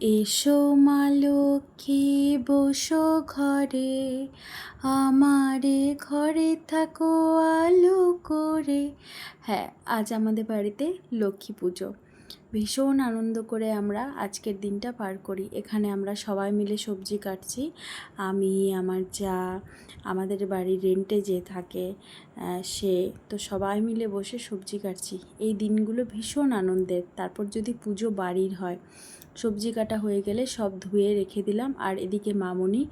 এসো মা লক্ষ্মী, বসো ঘরে। আমারে ঘরে থাকো আলো করে। হ্যাঁ আজ আমাদের বাড়িতে লক্ষ্মী পুজো। ভীষণ আনন্দ করে আমরা আজকের দিনটা পার করি। এখানে আমরা সবাই মিলে সবজি কাটছি। আমি, আমার যা, আমাদের বাড়ির রেন্টে যে থাকে সে, তো সবাই মিলে বসে সবজি কাটছি। এই দিনগুলো ভীষণ আনন্দের। তারপর যদি পুজো বাড়ির হয়, সবজি কাটা হয়ে গেলে সব ধুয়ে রেখে দিলাম। আর এদিকে মামনি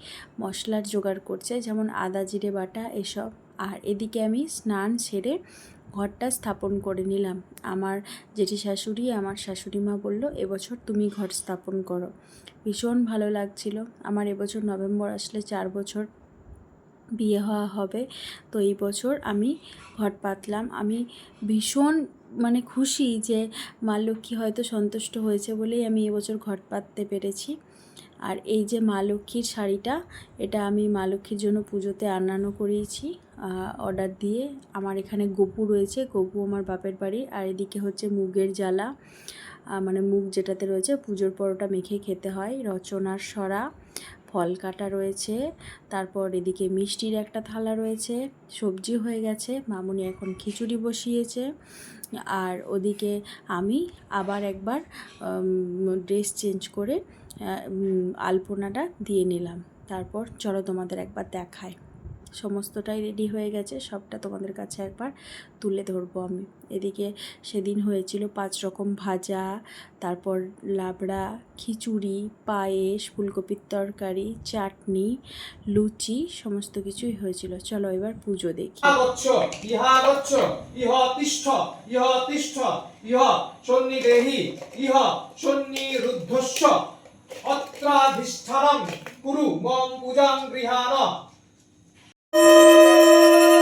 মশলার জোগাড় করছে, যেমন আদা, জিরে, বাটা, এসব। আর এদিকে আমি স্নান সেরে ঘরটা স্থাপন করে নিলাম। আমার জেঠি শাশুড়ি আমার শাশুড়ি মা বলল, এবছর তুমি ঘর স্থাপন করো। ভীষণ ভালো লাগছিল। আমার এবছর নভেম্বর আসলে চার বছর বিয়ে হওয়া হবে। তো এই বছর আমি ঘট পাতলাম। আমি ভীষণ মানে খুশি যে মা লক্ষ্মী হয়তো সন্তুষ্ট হয়েছে বলেই আমি এবছর ঘট পাততে পেরেছি। আর এই যে মা লক্ষ্মীর শাড়িটা, এটা আমি মা লক্ষ্মীর জন্য পুজোতে আনানো করিয়েছি অর্ডার দিয়ে আমার এখানে গপু রয়েছে, গপু আমার বাপের বাড়ি। আর এদিকে হচ্ছে মুগের জ্বালা। মানে মুগ যেটাতে রয়েছে, পুজোর পরোটা মেখে খেতে হয়, রচনার সরা। ফল কাটা রয়েছে, তারপর এদিকে মিষ্টির একটা থালা রয়েছে, সবজি হয়ে গেছে, মামুনি এখন খিচুড়ি বসিয়েছে। আর ওদিকে আমি আবার একবার ড্রেস চেঞ্জ করে আলপনাটা দিয়ে নিলাম। তারপর চলো তোমাদের একবার দেখায় সমস্তটাই রেডি হয়ে গেছে, সবটা তোমাদের কাছে একবার তুলে ধরবো আমি। এদিকে সেদিন হয়েছিল পাঁচ রকম ভাজা, তারপর লাবড়া, খিচুড়ি, পায়েস, ফুলকপির তরকারি, চাটনি, লুচি, সমস্ত কিছুই হয়েছিল। চলো এবার পুজো দেখি। গচ্ছ ইহা গচ্ছ ইহ তিষ্ঠ ইহ তিষ্ঠ, ইহ সন্নিদেহি ইহ সন্নিরুদ্ধস্য অত্রাধিষ্ঠানং কুরু মম পূজাং গৃহাণ। Música